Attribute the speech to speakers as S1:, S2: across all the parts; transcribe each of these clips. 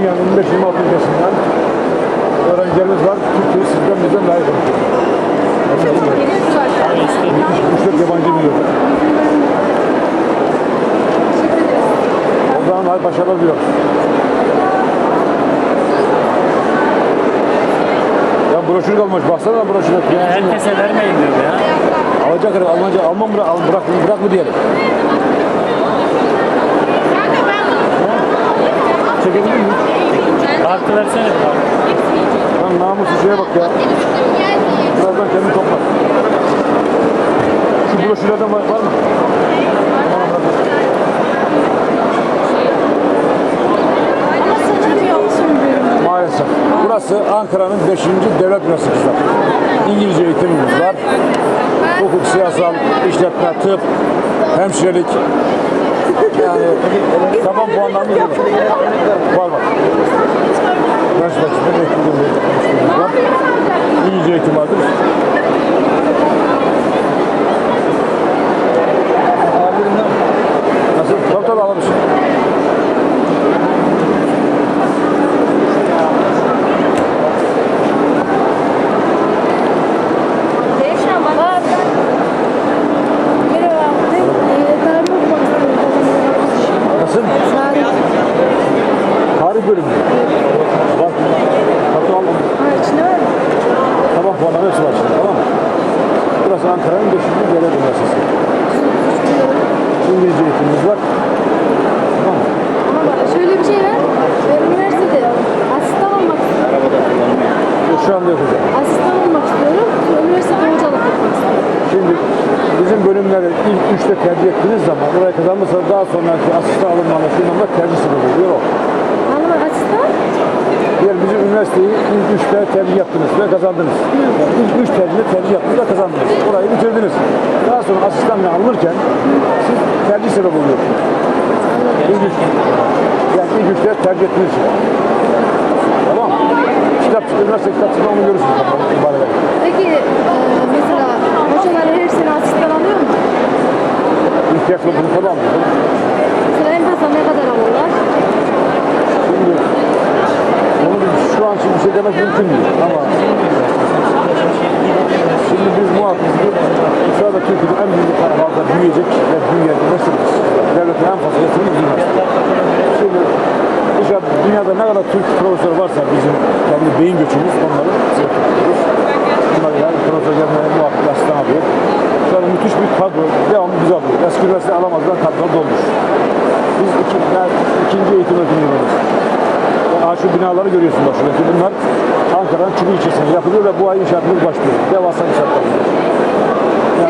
S1: dünyanın 25-26 ülkesinden öğrencilerimiz var. Türkiye sizden bizden daha iyi konuşuyor. 3-4 yabancı biliyor. O zaman hadi başarılar diliyorum. Ya broşür kalmış. Baksana broşüre.
S2: Herkese vermeyin diyor ya.
S1: Alacak herif. Almanca Alman bırak, bırak, bırak mı diyelim. Çekebilir miyim?
S2: Kartı versene bir kartı.
S1: Lan namusu şeye bak ya. Birazdan kendini topla. Şu broşürlerden var, var mı? Tamam. Maalesef. Burası Ankara'nın 5. devlet üniversitesi. İngilizce eğitimimiz var. Hukuk, siyasal, işletme, tıp, hemşirelik. Yani taban puanlarımız var. Var var. Üniversitesi'nde beklediğimiz var. İngilizce eğitim vardır. Nasıl? Tabii tabii. Nasıl? Tarih. Puanlar hepsi var şimdi tamam mı? Burası Ankara'nın 5. devlet üniversitesi. İngilizce eğitimimiz var. Tamam mı?
S3: Şöyle bir şey var. Ben üniversitede asistan olmak istiyorum.
S1: Şu anda yapacağım.
S3: Asistan olmak istiyorum. Üniversitede hocalık yapmak istiyorum.
S1: Şimdi bizim bölümleri ilk üçte tercih ettiğiniz zaman oraya kazanmışsanız daha sonraki asistan alınmalı şundan tercih sınavı oluyor o.
S3: Anlama asistan?
S1: Üniversiteyi ilk üçte tercih yaptınız ve kazandınız. Yani ilk üç tercihte tercih yaptınız ve kazandınız. Orayı bitirdiniz. Daha sonra asistanla alınırken siz tercih sebebi oluyorsunuz. İlk üç. Yani ilk üçte tercih ettiğiniz için. Tamam? Kitap, üniversite kitapçığında onu görürsünüz.
S3: Peki e, mesela hocalar her sene asistan alıyor mu?
S1: İhtiyaç olduğunu tabi anlıyor.
S3: Mesela en fazla ne kadar alırlar?
S1: Şimdi onu biz şu an için bir şey demek mümkün değil ama şimdi biz muhakkak şu anda Türkiye'de en büyük fazla büyüyecek ve büyüyen üniversitemiz. Devletin en fazla bizim üniversite. Şimdi dışarı dünyada ne kadar Türk profesör varsa bizim kendi beyin göçümüz onları. Bunlar yani profesör gelmeye muhakkak asistan alıyor. Şu müthiş bir kadro devamlı biz alıyoruz. Eski üniversite alamazlar kadro dolmuş. Biz iki, yani ikinci eğitim öğretim yılımız. Yani şu binaları görüyorsun bak şuradaki. Bunlar Ankara'nın Çubuğu ilçesinde yapılıyor ve bu ay inşaatımız başlıyor. Devasa inşaatlar.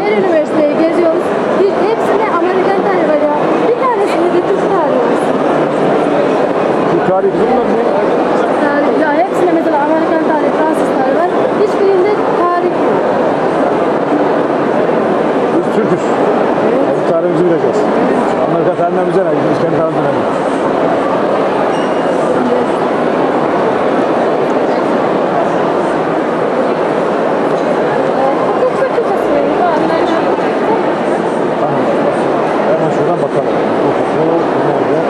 S3: Her üniversiteye geziyoruz. Bir, hepsinde Amerikan tarihi var ya. Bir tanesinde de Türk tarihi var.
S1: Bu tarih bizim ne?
S3: Tarih, ya hepsinde mesela Amerikan tarihi, Fransız tarihi var. Hiçbirinde tarih yok.
S1: Biz Türk'üz. Bu tarihimizi bileceğiz. Amerika tarihinden bize ne? Biz kendi tarihimizden ne?
S3: Hukuk fakültesi mi?
S1: Tamam. Hemen şuradan bakalım. Bu nerede?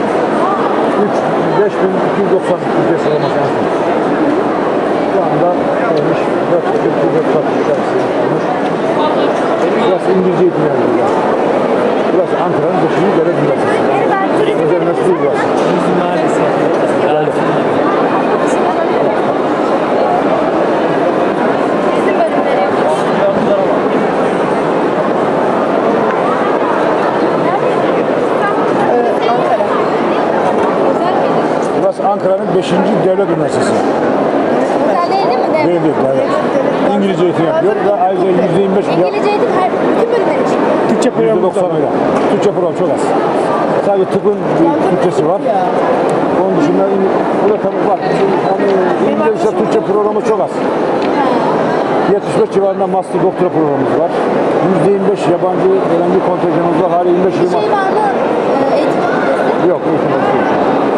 S1: 3, 5290 Türkiye sıralaması en son. Şu anda olmuş 444 tanesi olmuş. Burası İngilizce eğitim yani. Burası Ankara'nın 5. devlet üniversitesi. Özel üniversite değil burası.
S2: Bizim maalesef.
S1: Burası Ankara'nın 5. devlet üniversitesi.
S3: Özel değil mi? Devlet.
S1: Değil. Evet. İngilizce eğitim yapıyor ve ayrıca %25 yap-
S3: İngilizce eğitim her bütün bölümler için.
S1: Türkçe programı %90 öyle. Türkçe program çok az. Sadece tıpın bir Türkçesi var. Onun dışında İng- burada tabii var. Yani İngilizce Türkçe programı çok az. 75 civarında master doktora programımız var. %25 yabancı öğrenci kontenjanımız var. Hala 25
S3: Şey
S1: yıl
S3: var mı? Ee, Eğitim.
S1: Yok eğitim yok.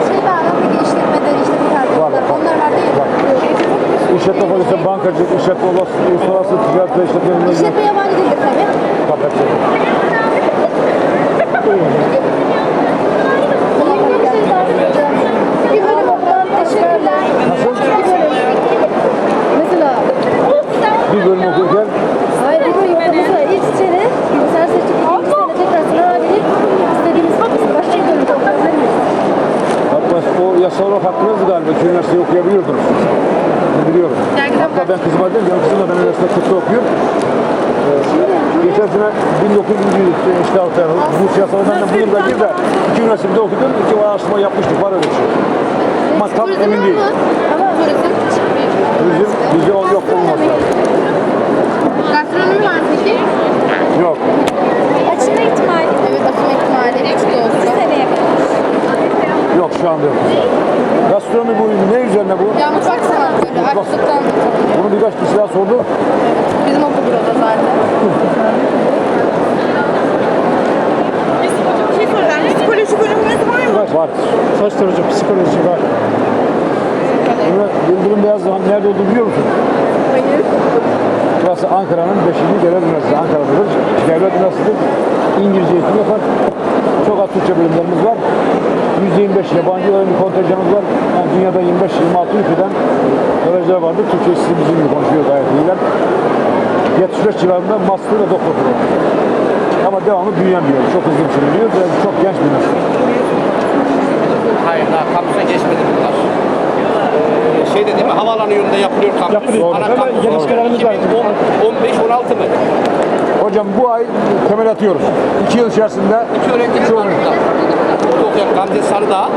S3: Şey var mı? Peki işletmeden işte
S1: işletme fakültesi, bankacılık, işletme, uluslararası uluslararası ticaret ve işletme bölümünde
S3: İşletme yabancı dildir tabii.
S1: kapatacak.
S3: Bir bölüm okumak teşekkürler. Bir bölüm. Mesela
S1: Bir bölüm okurken
S3: hayır bir bölüm mesela ilk sene bilgisayar seçtik ikinci sene tekrar sınava girip istediğimiz başka bir bölüm okuyabiliriz.
S1: hatta o yasal olarak hakkınızdı galiba ki üniversiteyi okuyabiliyordunuz. Biliyorum. Hatta ben kızıma dedim, benim kızım da ben üniversite tıpta okuyor. Ee, geçen sene 1956 yani Rus yasalarından da bu yılda bir de iki üniversitede okudum. iki araştırma yapmıştık, var öyle bir şey. Ama tam
S3: Turizm
S1: emin
S3: ama turizm
S1: o yok olmaz.
S3: Gastronomi var peki?
S1: Yok.
S3: Açılma ihtimali. Evet açılma ihtimali. Eksik olsun. Bir seneye
S1: Yok şu anda yok. Gastronomi bu ne üzerine bu?
S3: Ya mutfak sanatları, aşçılıktan
S1: Bunu birkaç kişi daha sordu.
S3: bizim okul burada zaten.
S4: Şey. Psikoloji bölümünüz var mı?
S1: Var. Sosyoloji, psikoloji var. Bunu Yıldırım Beyazlı'nın nerede olduğunu biliyor musun?
S3: Hayır.
S1: Burası Ankara'nın 5. Devlet Üniversitesi. Ankara'dadır. Devlet Üniversitesi İngilizce eğitim yapar. Çok az Türkçe bölümlerimiz var. %25 yabancı öğrenci kontenjanımız var. Yani dünyada 25-26 ülkeden öğrenciler vardır. Türkçe bizim gibi konuşuyor gayet iyiler. 75 civarında master ve doktor programı. Ama devamlı büyüyen bir yer. Çok hızlı bir şey çok genç bir üniversite.
S5: Hayır daha kampüse geçmedi bunlar. Ee, şey dedi mi havaalanı yönünde yapılıyor kampüs.
S1: Yapılıyor.
S5: Ana kampüs
S1: geniş kararımız var.
S5: 15-16 mı?
S1: Hocam bu ay temel atıyoruz. İki yıl içerisinde
S5: İki öğrencimiz var burada. Burada okuyan Gamze Sarıdağ.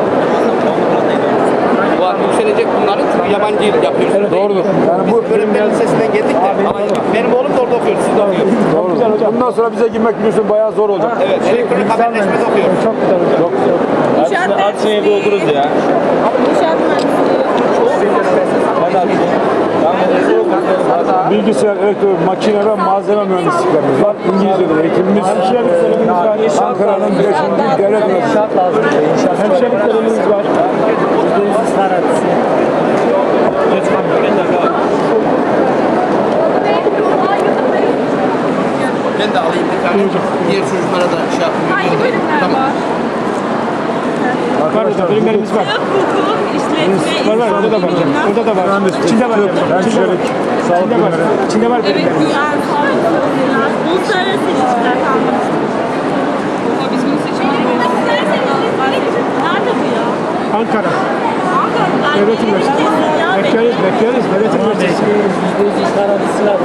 S5: Bu an yükselecek bunların yabancı dil yapıyoruz. Evet,
S1: doğrudur. Yani bu
S5: Öğretmen lisesinden geldik de. Ama benim oğlum da orada okuyor. Siz de okuyorsunuz.
S1: Doğru. Bundan sonra bize girmek biliyorsun bayağı zor olacak.
S5: Evet. Elektronik haberleşmede okuyor.
S1: Çok güzel hocam. Çok güzel.
S4: İnşaat
S2: Seneye bir okuruz ya.
S4: Mühendisliği.
S1: Bilgisayar, elektronik, makine ve malzeme mühendisliklerimiz var. İngilizce de eğitimimiz. Ankara'nın 5. devlet.
S2: İnşaat. Hemşireliklerimiz var. %100 sanatçısı.
S5: Ben de alayım bir tane. Diğer çocuklara da şey yapayım.
S4: Hangi bölümler
S5: Tamam.
S4: var?
S1: Arkadaşlar bölümlerimiz var. Var var orada da var. Orada da var. İçinde var. Hemşirelik, sağlık bölümleri.
S2: İçinde var
S4: Evet, güzel, uluslararası ilişkiler kalmış. Ama biz bunu ilişkiler nerede bu ya?
S6: Ankara.
S4: Ankara.
S6: Devlet Üniversitesi. Bekleriz, bekleriz. Devlet Üniversitesi.
S2: %100 sanatçısı var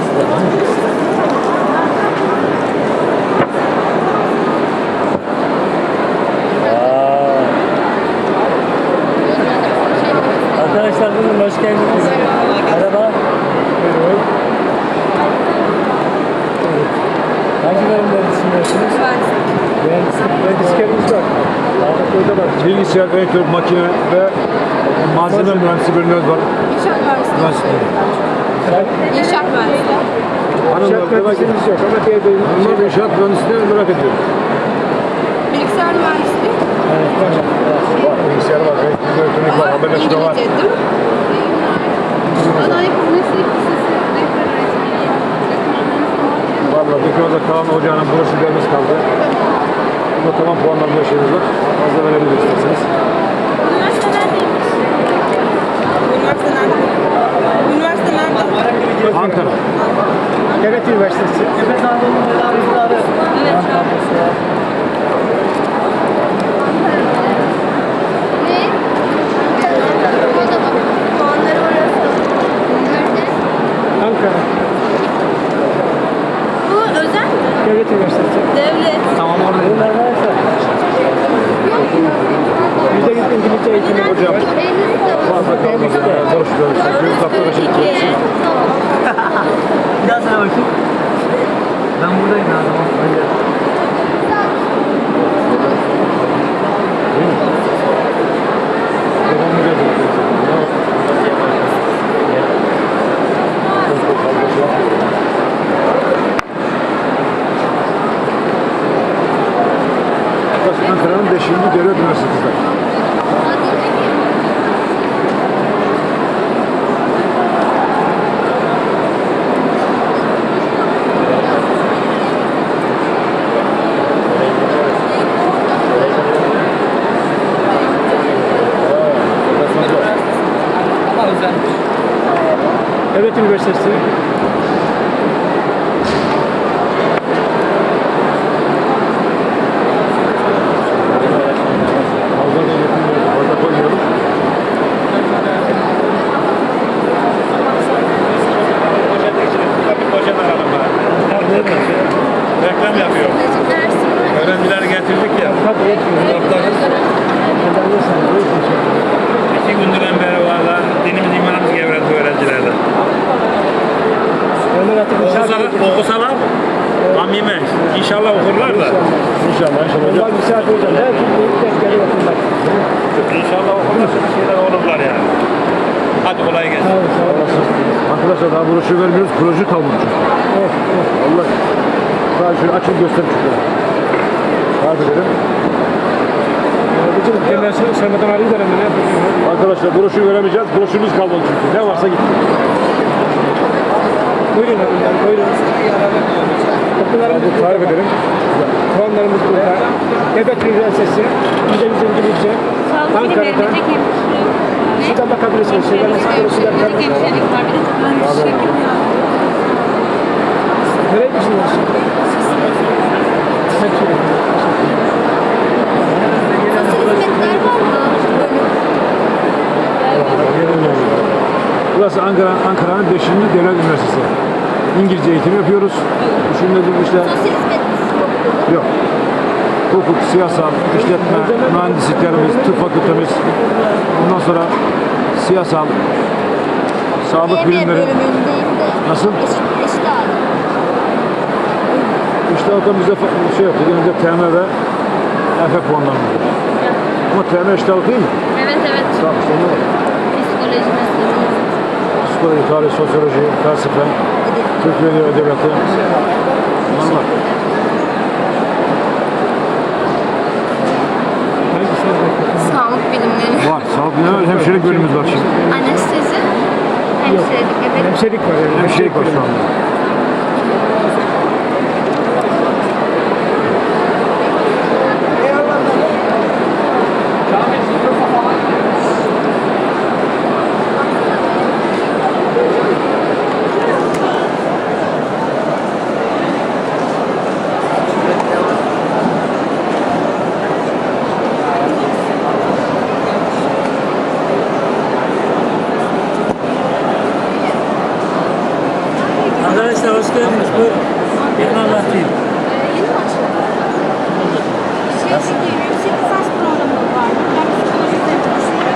S2: hoş geldiniz. Merhaba. Hangi bölümleri düşünüyorsunuz? Mühendislik.
S1: Mühendisliklerimiz var. Orada var. Bilgisayar, elektronik, makine ve malzeme mühendisi bölümlerimiz var.
S3: İnşaat mühendisliği. İnşaat mühendisliği.
S1: Demek ki
S6: yok ama diğer bölüm.
S1: hanımlar inşaat mühendisliğini merak ediyor.
S3: Bilgisayar mühendisliği.
S1: Var, bilgisayar var, elektronik var, haberleşme var.
S3: İngilizce değil mi? Aday meslek lisesi.
S1: Valla Dökümüzde kalan ocağının broşürlerimiz kaldı. Bunda tamam puanlarında şeyimiz var. Fazla verebiliriz isterseniz.
S4: Üniversite neredeymiş? Üniversite nerede? Üniversite nerede?
S1: Ankara.
S6: Devlet Üniversitesi.
S2: Efes Anadolu Medarızları.
S4: Evet.
S3: Ne? Orada bak. Puanları orası. Nerede?
S6: Ankara.
S4: Bu özel mi?
S6: Devlet Üniversitesi.
S4: Devlet.
S2: Bunlar arkadaşlar.
S6: İngilizce eğitimi.
S1: Hocam fazla kalmasın. Broşürler, bir hafta da şey
S3: İki.
S2: Bir daha sana bakayım. Ben buradayım.
S1: Devamlı geldi. Burası Ankara'nın 5. devlet üniversitesi.
S5: güzel.
S6: Devlet Üniversitesi.
S1: Fazla da getirmiyorum. Fazla koymuyorum.
S7: Reklam yapıyor. Öğrenciler getirdik ya.
S6: Tabii yetmiyor. Kadar neyse.
S7: İki gündür beri valla dinimiz imanımız gevredi öğrencilerde.
S6: Ömer Atatürk
S7: Okusalar,
S6: misafir
S7: okusalar amime. İnşallah okurlar da.
S1: İnşallah inşallah.
S6: Onlar
S1: hocam.
S6: misafir hocam. Her türlü dersleri okurlar.
S7: İnşallah okurlar. Bir şeyler olurlar yani. Hadi kolay gelsin.
S6: Sağ olun, sağ olun.
S1: Arkadaşlar daha broşür vermiyoruz. Proje kalmadı çünkü.
S6: Evet, evet.
S1: Vallahi. Daha şöyle açın göster çünkü. Hadi dedim.
S6: Bizim genel sormadan arayı verelim.
S1: Arkadaşlar broşür veremeyeceğiz. Broşürümüz kalmadı çünkü. Ne varsa gitti.
S6: Buyurun hanımlar, buyurun.
S1: Hadi tarif edelim.
S6: Puanlarımız burada. Devlet Üniversitesi, %100 İngilizce, Ankara'da. Şuradan bakabilirsiniz.
S4: Tıbbi şekil ya.
S6: Nereye?
S3: Bölüm.
S1: Burası Ankara, Ankara'nın 5. Devlet Üniversitesi. İngilizce eğitim yapıyoruz. Düşünmedim işte
S3: Sosyal hizmet
S1: yok. Hukuk, siyasal, işletme, mühendisliklerimiz, tıp fakültemiz. Ondan sonra siyasal, sağlık bilimleri.
S3: bölümündeyim de.
S1: Nasıl?
S3: Eşit, eşit ağırlık.
S1: İşte o da bize fa- şey yaptı. Önce TM ve Efe puanlarını. Ama TM eşit ağırlık değil mi?
S4: Evet evet.
S1: Tamam işte ne var?
S4: Psikoloji mesleği.
S1: Psikoloji, tarih, sosyoloji, felsefe, Türk ve edebiyatı. Bunlar var.
S6: Hangisini bakıyorsun?
S4: Sağlık bilimleri.
S1: Var. Sağlık bilimleri, hemşirelik bölümümüz var şimdi.
S4: Anestezi. Hemşirelik. Evet.
S6: Hemşirelik var yani.
S1: Hemşirelik var şu anda.
S7: Arkadaşlar hoş geldiniz. Buyurun. Ben anlatayım.
S4: Yeni başladı. Şey, şey, yüksek lisans programı var. Ben psikoloji üzerine çalışıyorum.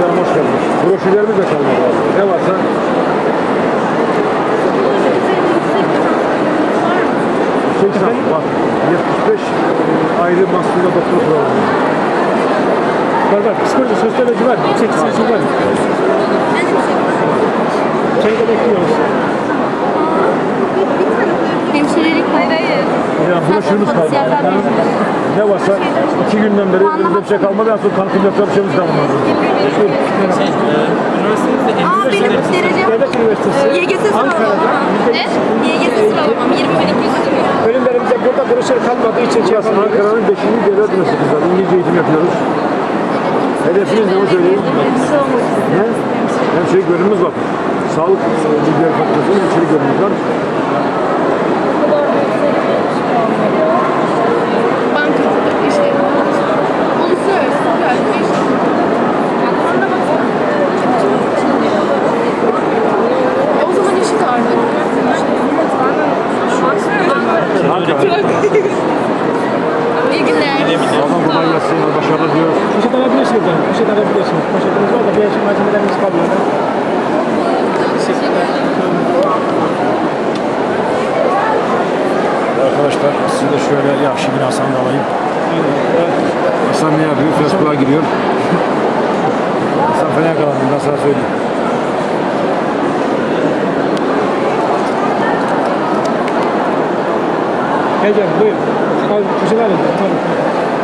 S1: Canım hoş geldiniz. Broşürlerimiz de kalmadı. abi. Ne varsa Yüksek lisans var. 75 e, ayrı master'da doktor programı.
S6: Var. Psikoloji, sosyoloji var. Yüksek lisansı var. Şeyde bekliyoruz.
S4: Hemşirelik. Hayır hayır.
S1: Ya kalmadı. Yani ne varsa iki günden beri elimizde bir şey kalmadı. En son tanıtım yapacağım şeyimiz de bunlar.
S4: Aa benim derecem
S6: Devlet Üniversitesi.
S4: YGS sıralamam. Ne? YGS sıralamam 20.200
S6: Bölümlerimize burada broşür kalmadığı için şey yapamıyoruz.
S1: Ankara'nın 5. devlet üniversitesi. İngilizce eğitim yapıyoruz. Hedefiniz ne söyleyeyim. Ne? Hemşirelik bölümümüz var. Sağlık e, bilgileri fakültesi, hemşirelik bölümümüz var.
S4: Bankacılık işte. Uluslararası ticaret işte. O zaman eşit ağırlık. İyi günler.
S1: Sağdan kolay gelsin. Başarılı diyoruz.
S6: Poşet alabilirsiniz. Poşet alabilirsiniz. Poşetimiz var da diğer malzemelerimiz kalmadı.
S1: Arkadaşlar size de şöyle Yahşi bin Hasan'ı da alayım. Hasan ne yapıyor? Facebook'a giriyor. Hasan fena yakalandı. Ben sana söyleyeyim.
S6: Gel gel buyur. Al, poşet alın. Tabii.